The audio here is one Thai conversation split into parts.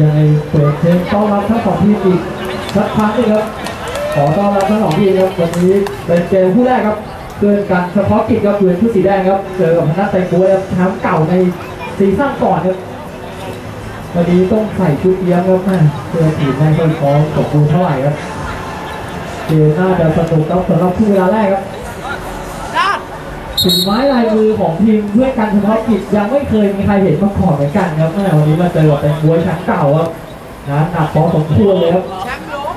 ยังไงเปิดเพลงต้อนรับทั้งสองทีมอีกสักครั้งนึงครับขอต้อนรับทั้งสองทีมครับวันนี้เป็นเกมคู่แรกครับเกินการเฉพาะกิจครับเพื่อนผู้สีแดงครับเจอกับพนัทไตรบัวครับแชมป์เก่าในซีซั่นก่อนครับวันนี้ต้องใส่ชุดเอี้ยมครับแม่เพื่อทีมไม่ค่อยพร้อมสมบูรณ์เท่าไหร่ครับเกมน่าจะสนุกครับสำหรับคู่เวลาแรกครับ ฝีไม้ลายมือของทีมเพื่อนกันเฉพาะกิจยังไม่เคยมีใครเห็นมาก่อนเหมือนกันครับแม่วันนี้มาเจอกับเป็นบัวแชมป์เก่าครับนะหนักพอสมควรเลยครับแชมป์หลง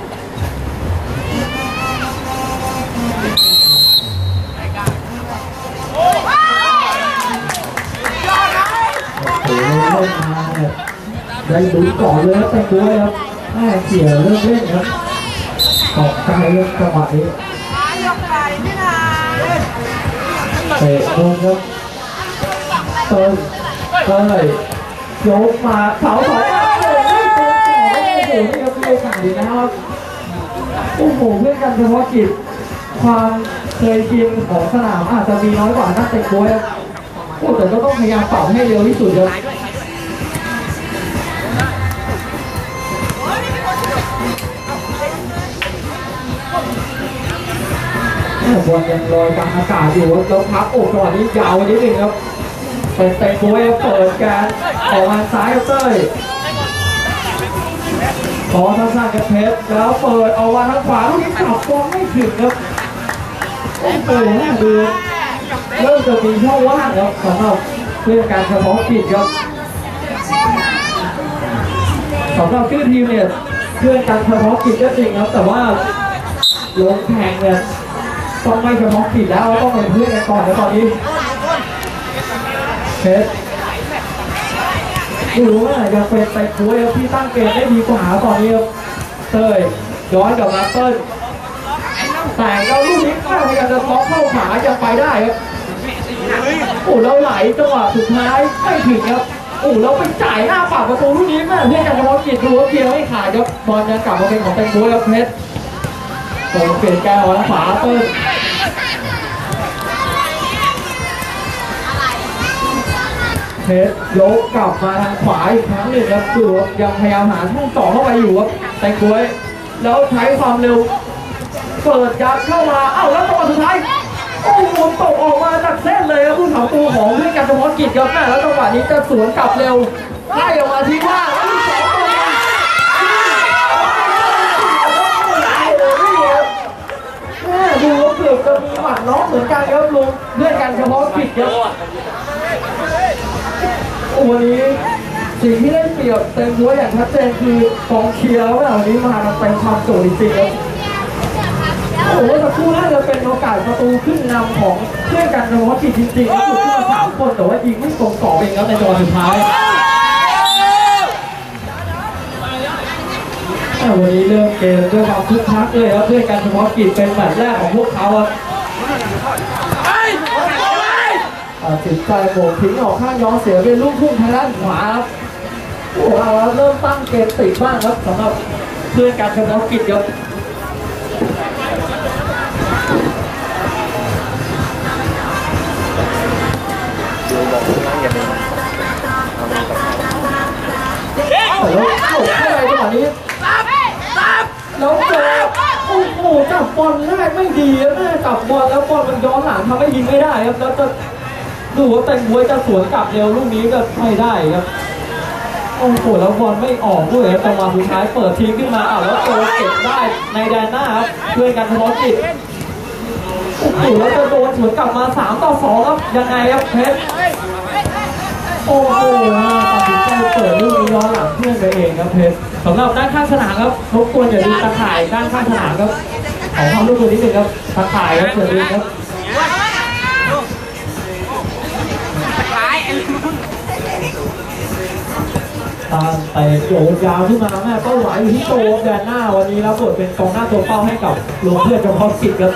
โอ้โหเริ่มมาเนี่ยได้ลุ้นก่อนเลยครับแต่งตัวครับแม่เขี่ยเริ่มเล่นครับตอกไกลเรื่องจังหวะนี้ เตะลงครับเติมเต้ยยกมาเสาสองโอ้โหไม่ตรงต่อโอ้โหนี่ครับมีโอกาสดีนะครับโอ้โหเพื่อนกันเฉพาะกิจความเคยชินของสนามอาจจะมีน้อยกว่านักเตะบวยครับโอ้แต่ก็ต้องพยายามเป่าให้เร็วที่สุดเลย บอลยังลอยกลางอากาศอยู่ครับแล้วพักโอ้จังหวะนี้ยาวนิดนึงครับเป็นเตะบวยเปิดการออกมาซ้ายครับเต้ยขอทางซ้ายกับเพชรแล้วเปิดออกมาทางขวาลูกนี้กลับบอลไม่ถึงครับโอ้โหดูเริ่มจะมีช่องว่างครับสำหรับเพื่อนการเฉพาะกิจครับสำหรับชื่อทีมเนี่ยเพื่อนการเฉพาะกิจก็จริงครับ แต่ว่าลงแข่งเนี่ย ต้องไม่เฉพาะกิจแล้วต้องเป็นเพื่อนกันก่อนนะตอนนี้เพชรดูว่ายังเป็นไปคุยครับที่ตั้งเกมได้ดีกว่าตอนนี้ครับเตยย้อนกับมาเต้ยแต่เราลูกนี้ข้าพยายามจะล็อกเข้าขายังไปได้ครับโอ้เราไหลจังหวะสุดท้ายไม่ถึงครับโอ้เราไปจ่ายหน้าปากประตูลูกนี้แม่เพื่อนกันเฉพาะกิจดูว่าเพียงไม่ขาดครับบอลยังกลับมาเป็นของแตงโมครับเพชร โอ้เปลี่ยนแกวขวาเต้ยเพชรยกกลับมาทางขวาอีกครั้งหนึ่งครับดูว่ายังพยายามหาช่องต่อเข้าไปอยู่ครับแต่กล้วยแล้วใช้ความเร็วเปิดยัดเข้ามาเอ้าแล้วจังหวะสุดท้ายโอ้โหตกออกมาจากเส้นเลยครับผู้สาวตัวของเพื่อนกันเฉพาะกิจครับแม่แล้วจังหวะนี้จะสวนกลับเร็วไล่ออกมาทิ้งว่างแล้วที่สองตัวเองแม่ ดูว่าเกือบจะมีหมัดน้องเหมือนกันครับลุงเพื่อนกันเฉพาะกิจครับโอ้วันนี้สิ่งที่ได้เปรียบเต็มรั้วอย่างชัดเจนคือกองเชียร์ว่านนี้มาเต็มความจุจริงๆครับโอ้โหสักครู่น่าจะเป็นโอกาสประตูขึ้นนำของเพื่อนกันเฉพาะกิจจริงๆก็คือขึ้นมาสามคนแต่ว่ายิงไม่ตรงต่อเองครับในจังหวะสุดท้าย วันนี้เริ่มเกมด้วยความคึกคักเลยครับเพื่อนกันเฉพาะกิจเป็นแมตช์แรกของพวกเขาครับตัดสินใจโบกทิ้งออกข้างย้อนเสียเป็นลูกทุ่งทางด้านขวาครับโอ้โหเอาแล้วเริ่มตั้งเกมติดบ้างครับสำหรับเพื่อนการเฉพาะกิจครับแต่แล้วเข้าเข้าไปจังหวะนี้ แล้วเจอโอ้โหจับบอลแรกไม่ดีครับแม่จับบอลแล้วบอลมันย้อนหลังทำให้ยิงไม่ได้ครับแล้วจะดูว่าแต่งบวยจะสวนกลับเร็วลูกนี้ก็ไม่ได้ครับโอ้โหแล้วบอลไม่ออกด้วยครับจังหวะสุดท้ายเปิดทิ้งขึ้นมาอ้าวแล้วโตเก็บได้ในแดนหน้าครับเพื่อนกันเฉพาะกิจโอ้โหแล้วจะโดนสวนกลับมา3ต่อ2ครับยังไงครับเพชร โอ้โหตัดสินใจเปิดลูกนี้ย้อนหลังเพื่อนไปเองครับเพชรสำหรับด้านข้างสนามครับรบกวนอย่าลืมตะข่ายด้านข้างสนามครับขอความร่วมมือนิดนึงครับตะข่ายครับอย่าลืมครับขายตามแต่โยนยาวขึ้นมาแม่เป้าหมายอยู่ที่โตแดนหน้าวันนี้แล้วบทเป็นกองหน้าตัวเป้าให้กับลงเพื่อนเฉพาะกิจครับ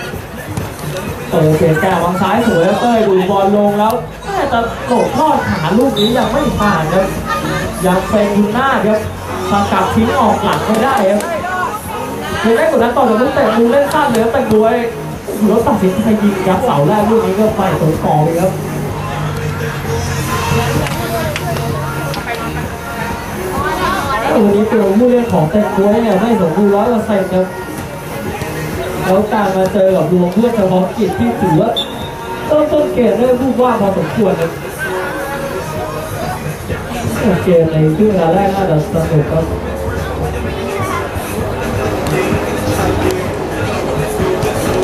เออเปลี่ยนแก้ววางซ้ายสวยครับเต้ยดูบอลลงแล้ว แม่แต่โหลดทอดขาลูกนี้ยังไม่ผ่านครับยังเป็นคุณหน้าครับสกัดทิ้งออกหลังไม่ได้ครับยังได้กดดันต่อจากลูกเตะมูเล่นสั้นเลยครับแต่ด้วยรถตัดสินใจยิงยัดเสาแรกลูกนี้ก็ไปตรงกอเลยครับวันนี้ตัวผู้เล่นของเต็งบ้วยเนี่ยไม่สมบูรณ์ร้อยเปอร์เซ็นต์ครับแล้วการมาเจอกับดวงเพื่อนเฉพาะกิจที่ถือว่า ต้นต้นเกมได้พูดว่าพอสมควรครับเกมในครึ่งเวลาแรกน่าจะสนุกครับ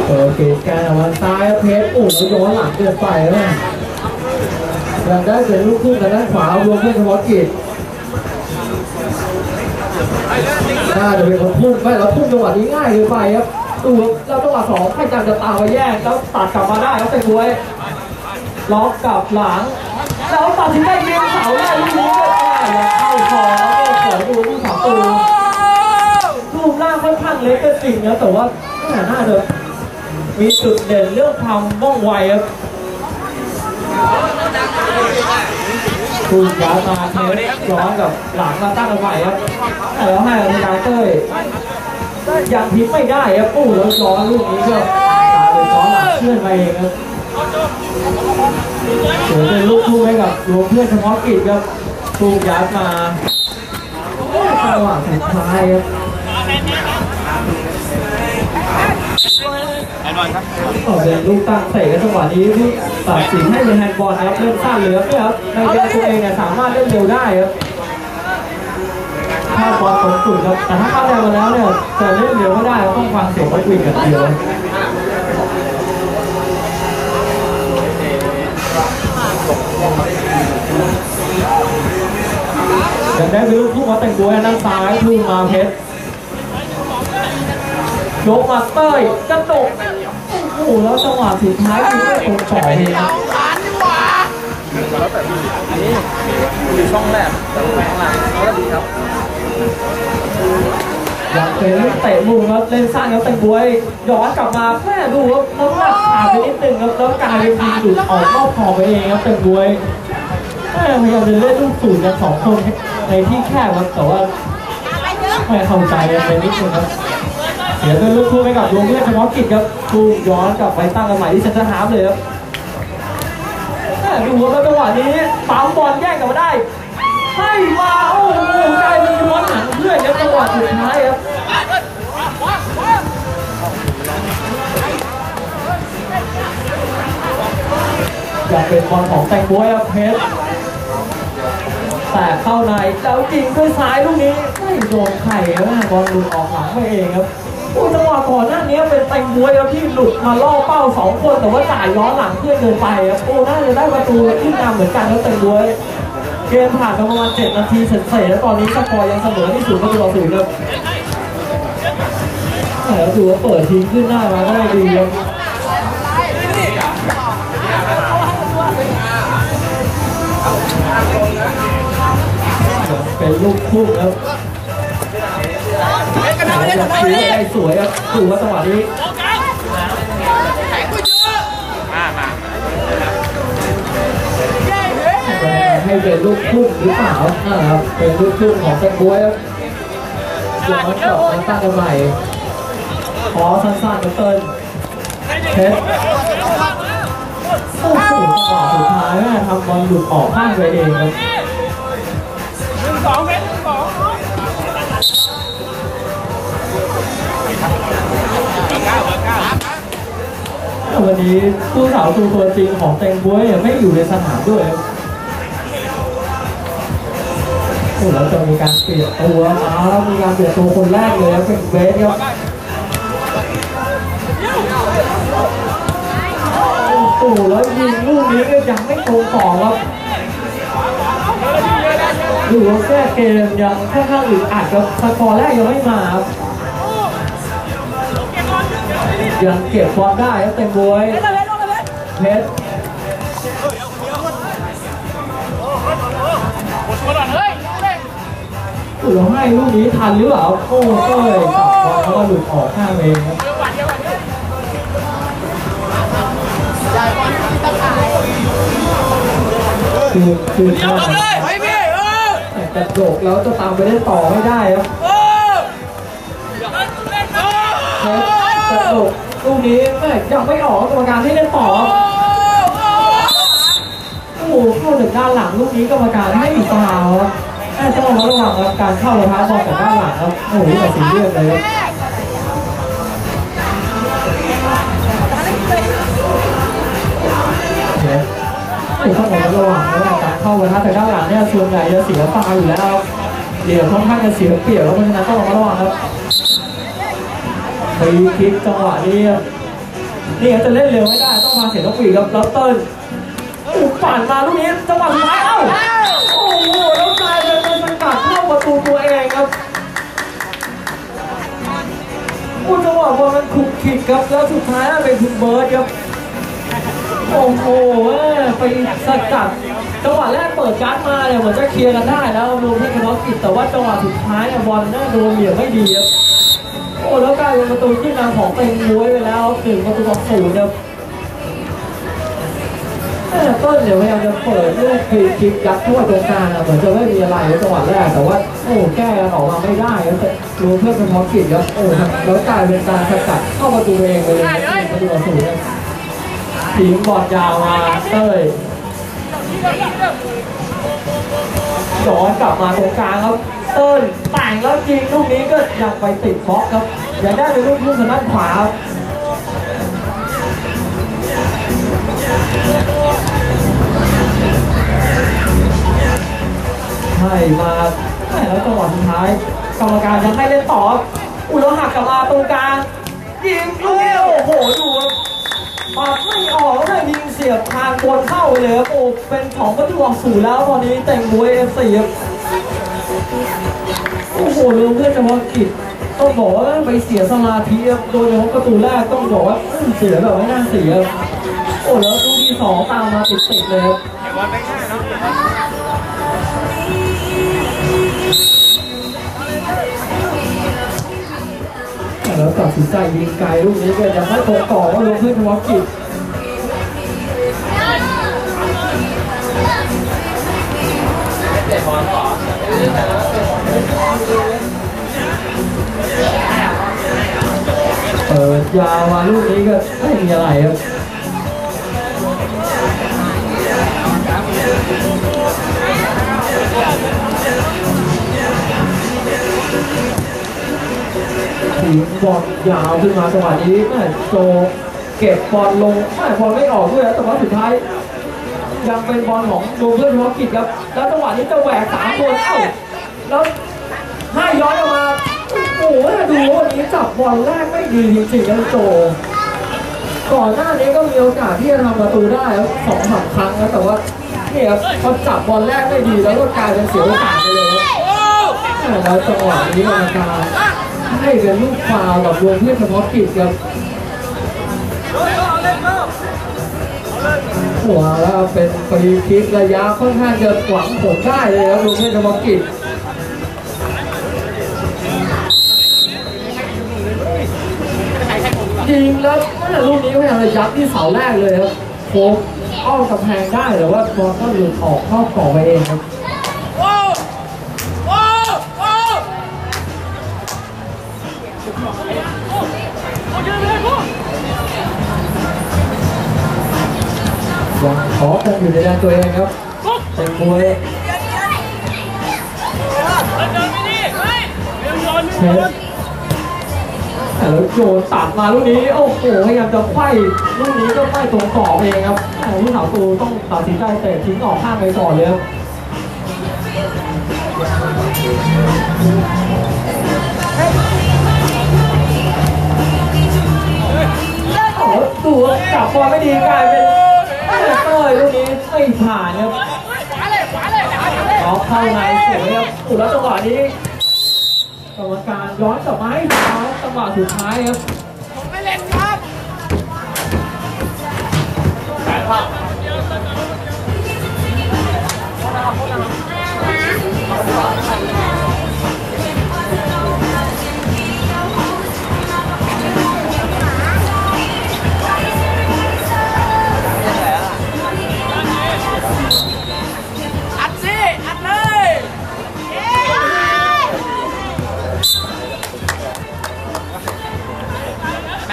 โอเคการออกมาซ้ายเพชรโอ้โหย้อนหลังเกินไปแล้วนะยังได้เป็นลูกคู่กันด้านขวารวมเพื่อนเฉพาะกิจน่าจะเป็นคนพุ่งไม่แล้วพุ่งจังหวะนี้ง่ายเกินไปครับ ดูครับแล้วจังหวะสองให้จังจะตามไปแย่งแล้วตัดกลับมาได้ครับเป็นบวยล็อกกลับหลังแล้วตัดสินใจยิงเสาได้ลูกนี้ก็แย่เข้าคอแล้วก็ขอดูลูกสามตูรูปร่างค่อนข้างเล็กก็จริงนะแต่ว่าน่าจะมีจุดเด่นเรื่องความว่องไวครับคุณย้ามาเทสย้อนกับหลังมาตั้งเอาไว้ครับแล้วให้อาจารย์เต้ย ยังพลิกไม่ได้ครับปู้แล้วย้อนลูกนี้ก็ตายเลยย้อนหลังเพื่อนมาเองครับเดี๋ยวเป็นลูกคู่ให้กับรวมเพื่อนเฉพาะกิจครับถูกยัดมาจังหวะสุดท้ายครับแอนบอลครับออกเป็นลูกตั้งเตะกันจังหวะนี้ที่ตัดสินให้เป็นแฮนด์บอลนะครับเล่นสั้นเลยครับเนี่ยครับในเกมตัวเองเนี่ยสามารถเล่นเร็วได้ครับ ถ้าบอลตรงจุดครับ แต่ถ้าเข้าแดงมาแล้วเนี่ยจะเล่นเร็วไม่ได้ครับต้องฟังเสียงนักวิ่งกันเดียวยังได้เป็นลูกทุ่งมาแต่งตัวให้ด้านซ้ายทุ่งมาเพชรยกมาเต้ยกระดกโอ้โหแล้วจังหวะสุดท้ายคือไม่ตรงต่อเลยนะอันนี้อยู่ช่องแรกแต่ข้างหลังก็ดีครับ อยากเป็นลูกเตะมุมครับเล่นสั้นครับแต่งบวยย้อนกลับมาแม่ดูครับน้ำหนักขาดไปนิดนึงครับแล้วกลายเป็นยิงดุดออกนอกขอบไปเองครับแต่งบวยแม่พยายามจะเล่นลูกสูตรกันสองคนในที่แคบครับแต่ว่าไม่เข้าใจกันไปนิดนึงครับเสียเป็นลูกคู่ไปกับดวงเพื่อนเฉพาะกิจครับทูย้อนกลับไปตั้งกันใหม่ที่เซนเตอร์ฮาร์ฟเลยครับแม่ดูครับจังหวะนี้ปั๊มบอลแย่งกลับมาได้ให้มาโอ้โหกลายเป็น ย้อนหลังเพื่อนครับจังหวะสุดท้ายครับอยากเป็นบอลของแตงโมยครับเพชรแต่เข้าในแล้วจริงด้วยซ้ายลูกนี้ไม่โดนไข่ครับบอลหลุดออกหลังไปเองครับโอ้จังหวะก่อนหน้านี้เป็นแตงโมยครับที่หลุดมาล่อเป้าสองคนแต่ว่าจ่ายย้อนหลังเพื่อนเดินไปครับโอ้น่าจะได้ประตูขึ้นนำเหมือนกันครับแตงโมย เกมผ่านไปประมาณ 7 นาทีเสร็จๆแล้วตอนนี้สกอร์ยังเสมอที่ศูนย์ประตูต่อศูนย์ครับแต่ถือว่าเปิดทีมขึ้นหน้ามาได้ดีครับเป็นลูกคู่ครับยังคิวได้สวยครับดูว่าจังหวะนี้ ให้เป็นลูกทุ่งหรือเปล่านะครับเป็นลูกทุ่งของแตงบวยครับย้อนกลับมาตั้งกันใหม่ขอสั้นๆกับเติ้ลเพชรโอ้โหจังหวะสุดท้ายแม่ทำบอลหลุดออกข้างไปเองครับหนึ่งสองเมตรหนึ่งสองเก้าเบอร์เก้าวันนี้ผู้สาวตัวจริงของแตงบวยเนี่ยไม่อยู่ในสนามด้วยครับ โอ้แล้วจะมีการเปลี่ยนตัวมาแล้วมีการเปลี่ยนตัวคนแรกเลยครับเป็นเบสครับโอ้โหแล้วยิงลูกนี้ก็ยังไม่ตรงต่อครับดูว่าแก้เกมยังค่อนข้างอึดอัดครับสกอร์แรกยังไม่มาครับยังเก็บบอลได้ครับเต็มบวยเพชร ถือให้ลูกนี้ทันหรือเปล่าโอ้เต้ยจับบอลแล้วก็หลุดออกข้างเองครับคือคือหน้าเฮ้พี่เออแต่กระโดดแล้วจะตามไปได้ต่อไม่ได้ครับเออเพชรกระโดดลูกนี้แม่ยังไม่ออกกรรมการให้เล่นต่อโอ้โหเข้าถึงด้านหลังลูกนี้กรรมการให้ฟาวครับ แอบต้องระวังครับการเข้าระท้าบอลจากด้านหลังครับโอ้โหตัดสินเลือกเลยครับเชฟไอ้ต้องระวังระวังการเข้าระท้าจากด้านหลังเนี่ยส่วนใหญ่จะเสียฟาวอยู่แล้วเดี๋ยวค่อนข้างจะเสียเปรียบเพราะฉะนั้นต้องระวังครับฟรีคิกจังหวะนี้นี่จะเล่นเร็วไม่ได้ต้องมาเสียต้องปีกครับแล้วเติ้ลปั่นมาลูกนี้จังหวะสุดท้ายเอ้า ประตูตัวเองครับผู้จังหวะบอลมันคุกคิกครับแล้วสุดท้ายเป็นคุณเบิร์ดครับโอ้โหไปสกัดจังหวะแรกเปิดการ์ดมาเนี่ยเหมือนจะเคลียร์กันได้แล้วรวมทั้งคณะกิจแต่ว่าจังหวะสุดท้ายเนี่ยบอลน่าโดนเหลี่ยมไม่ดีครับโอ้แล้วกลายเป็นประตูขึ้นนำของเต็งม้วยไปแล้วถึงประตูต่อศูนย์ครับ เออต้นเดี๋ยวพยายามจะเปิดลูกฟรีคิกยัดเข้าไปตรงกลางอะเหมือนจะไม่มีอะไรในจังหวะแรกแต่ว่าโอ้แก้กันออกมาไม่ได้ครับแต่รู้เพื่อนเป็นพอกิจครับโอ้แล้วกลายเป็นการสกัดเข้าประตูเองเลยประตูต่อศูนย์ครับทิ้งบอลยาวมาเต้ยย้อนกลับมาตรงกลางครับเต้นแต่งแล้วจริงลูกนี้ก็ยังไปติดบล็อกครับยังได้เป็นลูกลูกทางด้านขวา ให้มาแม่แล้วจังหวะสุดท้ายกรรมการยังให้เล่นต่ออุยแล้วหักกลับมาตรงกลางยิงลูกนี้โอ้โหดูครับปัดไม่ออกแล้วยิงเสียบทางบนเข้าเลยครับโอ้เป็นของประตูออกสู่แล้วตอนนี้แต่งมวยเอฟซีครับโอ้โหลืมเพื่อนเฉพาะกิจต้องบอกว่าไปเสียสมาธิครับโดยเฉพาะประตูแรกต้องบอกว่าเสียแบบไม่น่าเสียโอ้แล้วลูกที่สองตามมาติดๆเลยครับ ตัดสินใจยิงไกลลูกนี้ก็ยังไม่ตรงต่อว่าลงพื้นเฉพาะกิจเปิดยาวมาลูกนี้ก็ไม่มีอะไรครับ ทีมบอลยาวขึ้นมาจังหวะนี้แม่โจเก็บบอลลงแม่บอลไม่ออกด้วยแต่ว่าสุดท้าย ยังเป็นบอลของโดเพื่อนธุรกิจครับ แล้วจังหวะนี้จะแหวกสามคนเอ้าแล้วให้ย้อนออกมาโอ้โหดูวันนี้จับบอลแรกไม่ดีจริงๆนะโจก่อนหน้านี้ก็มีโอกาสที่จะทำประตูได้สองสามครั้งนะแต่ว่าเนี่ยครับพอจับบอลแรกไม่ดีแล้วก็กลายเป็นเสียโอกาสไปเลยแล้วจังหวะนี้กรรมการ เป็นลูกฟาวกับรวมเพื่อนเฉพาะกิจครับหัวแล้วเป็นฟรีคิกระยะค่อนข้างจะหวังผลได้เลยครับรวมเพื่อนเฉพาะกิจยิงแล้วแม่ลูกนี้พยายามจะยัดที่เสาแรกเลยครับโค้งอ้อมกำแพงได้แต่ว่าบอลก็หลุดออกเข้ากรอบไปเองครับ ยังขอกันอยู่ในแดนตัวเองครับเป็นมวยเชฟแล้วโยนตัดมาลูกนี้ โอ้โหพยายามจะไขว้ลูกนี้ก็ไม่ตรงกรอบเองครับแต่ลูกสาวตูต้องตัดสินใจเตะทิ้งออกข้างไปก่อนเลยครับโอ้โหดูว่าจับบอลไม่ดีกลายเป็น ไม่ผ่านครับขวาเลยขวาเลยขวาเลยออกเข้าในสวยครับโอ้แล้วจังหวะนี้กรรมการย้อนกลับมาให้ฟาวล์จังหวะสุดท้ายครับผมไม่เล่นครับอัด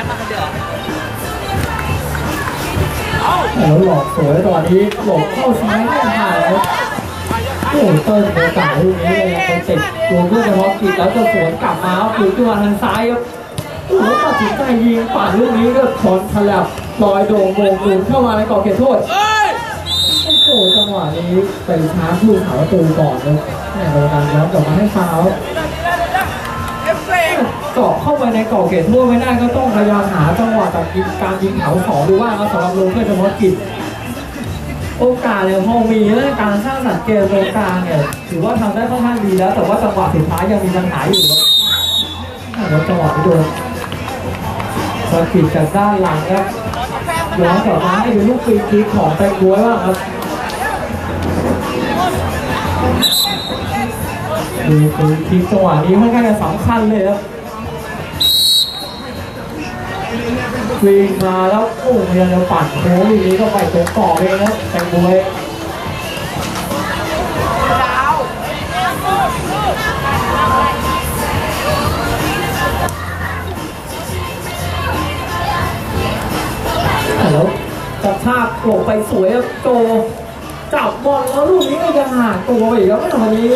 มาคนเดียวแล้วหลอกสวยตอนนี้หลบเข้าซ้ายไม่ผ่านครับโอ้เติ้ลโอกาสลูกนี้เลยยังไปติดตัวเพื่อนเฉพาะกิจแล้วจะสวนกลับมาครับหลุดขึ้นมาทางซ้ายครับโอ้ตัดสินใจยิงปั่นลูกนี้ก็ชนฉลับลอยโด่งโมงหลุดเข้ามาในกรอบเขตโทษโอ้โหจังหวะนี้เป็นชาร์จลูกหาประตูก่อนเลยแม่โดนการย้อนกลับมาให้ฟาว เจาะเข้าไปในกรอบเขตโทษไม่ได้ก็ต้องพยายามหาจังหวะจากการยิงเขาสองดูว่าครับสำหรับลูกเพื่อเฉพาะกิจโอกาสเนี่ยพอมีเรื่องการสร้างสรรค์เกมตรงกลางเนี่ยถือว่าทำได้ค่อนข้างดีแล้ว แต่ว่าจังหวะสุดท้ายยังมีปัญหาอยู่ครับอ่าแล้วจังหวะที่โดนสกิดจากด้านหลังครับย้อนกลับมาให้ดูลูกฟรีคิกของแตงบวยบ้างครับดูฟรีคิกจังหวะนี้ค่อนข้างจะสำคัญเลยครับ วิ่งมาแล้วโอ้พยายามจะปัดโค้งทีนี้ก็ไปตรงกรอเองครับแตงบวยแล้วกระชากหลบไปสวยครับโจจับบอลแล้วลูกนี้ก็ยังห่างตัวไปอีกครับวันนี้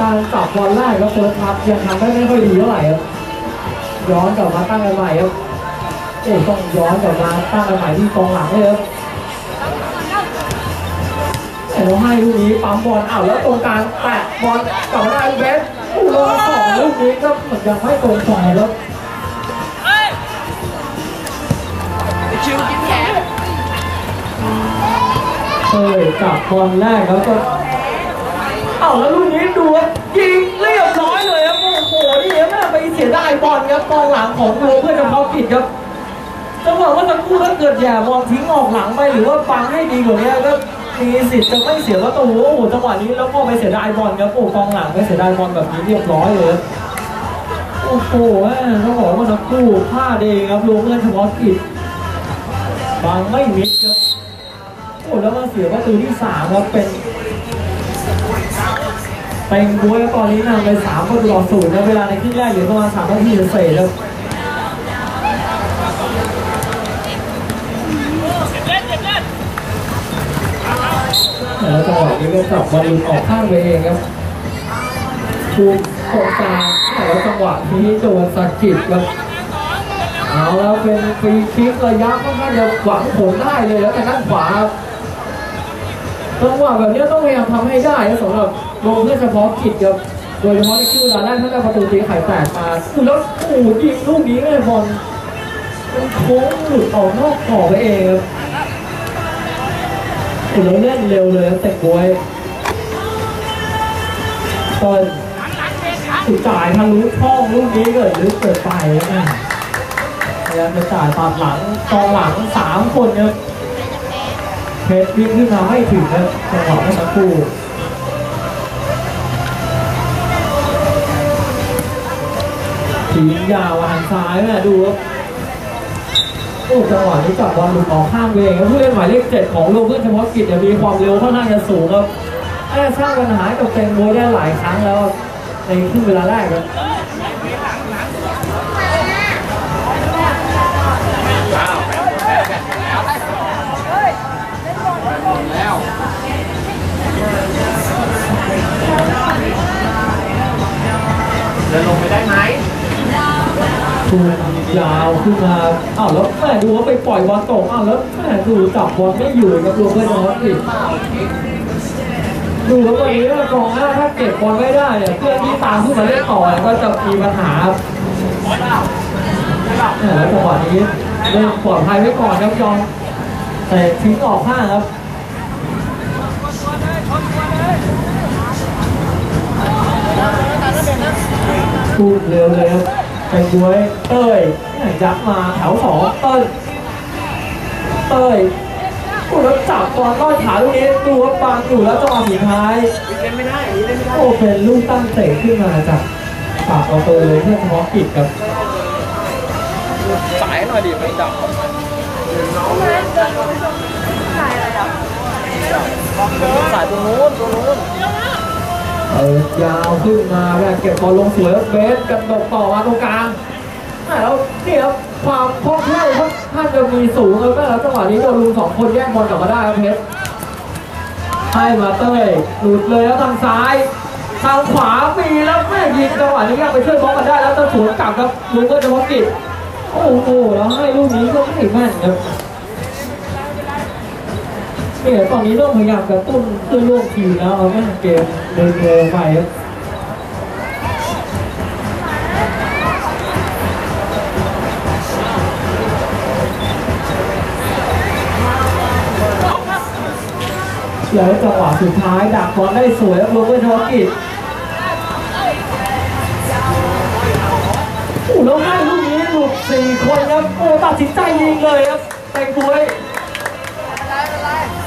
การจับบอลแรกครับเฟิร์สทับยังทำได้ไม่ค่อยดีเท่าไหร่ครับย้อนกลับมาตั้งกันใหม่ครับ โอ้ต้องย้อนกลับมาตั้งกันใหม่ที่กองหลังเลยครับแล้วให้ลูกนี้ปั๊มบอลอ้าวแล้วตรงกลางแตะบอลกลับมาได้เบสโอ้โหสองลูกนี้ก็เหมือนยังไม่ตรงใจครับเอ้ยชิวกินแขนเอ้ยจับบอลแรกแล้วก็เอ้าแล้วลูกนี้ดูครับยิงเรียบร้อยเลยครับโอ้โหนี่แม่ไปเสียดายบอลครับกองหลังของโรเพื่อนเฉพาะกิจครับ จังหวะว่าทั้งคู่ถ้าเกิดแย่บอลทิ้งออกหลังไปหรือว่าบังให้ดีกว่านี้ก็มีสิทธิ์จะไม่เสียประตูโอ้โหจังหวะนี้แล้วก็ไปเสียดายบอลครับโอ้กองหลังไปเสียดายบอลแบบนี้เรียบร้อยเลยโอ้โหแม่ต้องบอกว่าทั้งคู่พลาดเองครับโรเพื่อนเฉพาะกิจบังไม่มิดครับโอ้แล้วมาเสียประตูที่สามครับเป็นเป็นบวยตอนนี้นำไปสามประตูต่อศูนย์นะเวลาในครึ่งแรกอยู่ประมาณสามนาทีเศษครับ แล้วจังหวะนี้ก็กลับบอลออกข้างไปเองครับชูตรงกางแต่ว่าจังหวะนี้โดนสะกิดครับเอาแล้วเป็นฟรีคิกระยะค่อนข้างจะหวังผลได้เลยแล้วแต่ด้านขวาจังหวะแบบนี้ต้องพยายามทำให้ได้นะสำหรับลงเพื่อเฉพาะกิจครับโดยเฉพาะในครึ่งเวลาแรกถ้าได้ประตูตีไข่แตกมาแล้วโอ้โหยิงลูกนี้ไม่บอลมันโค้งหลุดออกนอกกรอบไปเองครับ โอ้โหแล้วเล่นเร็วเลยครับแต่บวยตอนสุดจ่ายทะลุช่องลูกนี้เกิดลึกเกิดไปนะพยายามจะจ่ายตัดหลังกองหลังสามคนครับเพชรวิ่งขึ้นมาไม่ถึงนะจังหวะเมื่อสักครู่ทิ้งยาวทางซ้ายนะดูครับ โอ้จังหวะนี้จับบอลหลุดออกข้างเองครับผู้เล่นหมายเลขเจ็ดของโลกเพื่อนเฉพาะกิจเนี่ยมีความเร็วค่อนข้างจะสูงครับแอบสร้างปัญหากับเซงโวยได้หลายครั้งแล้วในครึ่งเวลาแรกครับเดินลงไปได้ไหม ทูยาวขึ้นมาอ้าวแล้วแม่ดูว่าไปปล่อยบอลตกอ้าวแล้วแม่ดูจับบอลไม่อยู่กับรวมเพื่อนน้องอีกดูแล้ววันนี้กองหน้าถ้าเก็บบอลไม่ได้เนี่ยเพื่อนที่ตามขึ้นมาเล่นต่อเนี่ยก็จะมีปัญหาครับแหม่แล้วจังหวะนี้เล่นปลอดภัยไว้ก่อนครับยองแต่ทิ้งออกข้างครับพูดเร็วเลยครับ ไปบวยเต้ยยักมาแถวสองเต้ยเต้ยโอ้แล้วจับบอลก็ขาลูกนี้ดูว่าบางอยู่แล้วจังหวะสุดท้ายเล่นไม่ได้เล่นไม่ได้โอ้เป็นลูกตั้งเตะขึ้นมาจากปากประตูเลยเพื่อเฉพาะกิจครับสายหน่อยดิไม่จับสายตรงนู้นตรงนู้น เปิดยาวขึ้นมาแบบเก็บบอลลงสวยแล้วเบสกระดกต่อมาตรงกลางแล้วนี่ครับความคล่องแคล่วท่านจะมีสูงแล้วแม่แล้วจังหวะนี้โดนลุงสองคนแย่งบอลกลับมาได้ครับเพชรให้มาเต้ยหลุดเลยแล้วทางซ้าย ทางขวามีแล้วแม่ยิงจังหวะนี้ยังไปช่วยบล็อกกันได้แล้วก็สวนกลับครับลุงก็จะบล็อกกิจโอ้โหแล้วให้ลูกนี้ก็ไม่แม่นครับ เนี่ยตอนนี้เริ่มพยายามกระตุ้นเพื่อนร่วมทีมแล้วเอาแม่เกมเดินเร็วไปครับแล้วจังหวะสุดท้ายดักบอลได้สวยครับลุงก็จะบล็อกิจโอ้แล้วให้ลูกนี้หลุดสี่คนครับโอ้ตัดสินใจยิงเลยครับแตงบวย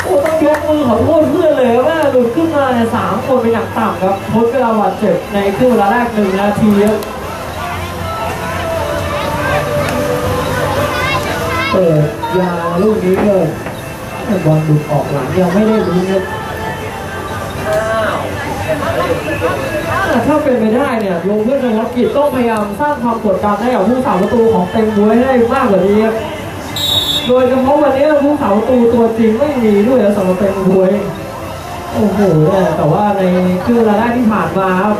โอ้ต้องยกมือขอโทษเพื่อนเลยว่าหลุดขึ้นมาเนี่ยสามคนเป็นอย่างต่ำครับทดเวลาบาดเจ็บในครึ่งเวลาแรกหนึ่งนาทีครับเปิดยาลูกนี้เลยบอลหลุดออกหลังยังไม่ได้ลุ้นครับถ้าเป็นไปได้เนี่ยลงเพื่อนนวัตกิจต้องพยายามสร้างความกดดันให้กับผู้สาประตูของเต็งบวยให้มากกว่านี้ครับ โดยเฉพาะวันนี้ผู้สาตูตัวจริงไม่มีด้วยสำหรับเต็งบวยโอ้โหเนี่แต่ว่าในครึ่งเวลาแรกที่ผ่านมาครับ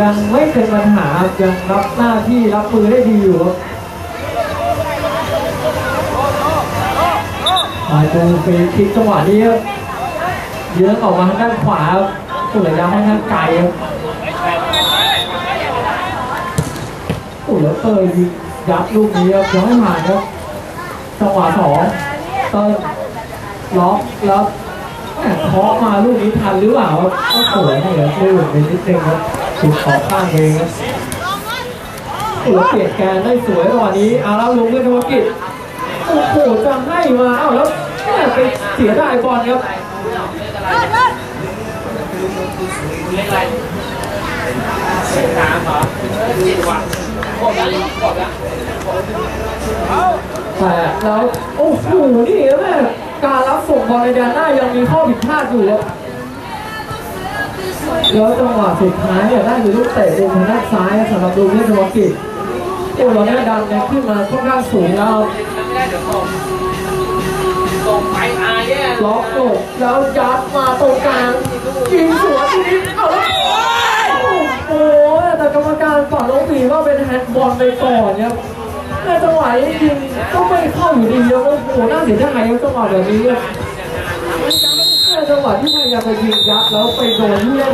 ยังไม่เป็นปัญหาครับยังรับหน้าที่รับมือได้ดีอยู่ครับมาดูฟรีคิกจังหวะนี้ครับเยื้องออกมาทางด้านขวาครับตัวระยะค่อนข้างไกลครับโอ้แล้วเตยยิงยัดลูกนี้ครับยังไม่ผ่านครับ จังหวะสองเตยล็อกแล้วเคาะมาลูกนี้ทันหรือเปล่าครับโอ้โหนี่ครับลื่นไปนิดนึงครับถูกขอข้างเองครับโอ้แล้วเปลี่ยนแกนได้สวยกว่านี้เอาแล้วลงด้วยธนกิจโอ้โหจะให้มาเอ้าแล้วไปเสียไดายบอลครับเล่นอะไรเล่นน้ำเหรอเจ็ดวันกดแล้วกดแล้ว แต่แล้วโอ้โหนี่แม่การรับส่งบอลในแดนหน้ายังมีข้อผิดพลาดอยู่ครับแล้วจังหวะสุดท้ายเนี่ยได้มีลูกเตะลงทางด้านซ้ายสำหรับดูเล่นธุรกิจโอ้เราเนี่ดันเนี่ยขึ้นมาค่อนข้างสูงแล้วไม่ได้เดี๋ยวส่งไปอาแย่ล็อกหลบแล้วยัดมาตรงกลางยิงสวนทีนี้เอาแล้วโอ้โหแต่กรรมการฝั่งลงสีว่าเป็นแฮนด์บอลไปก่อนครับ แต่จังหวะนี้ยิงก็ไม่เข้าอยู่ดีครับโอ้โหน่าเสียดายครับจังหวะแบบนี้จังหวะที่พยายามจะยิงยัดแล้วไปโดนที่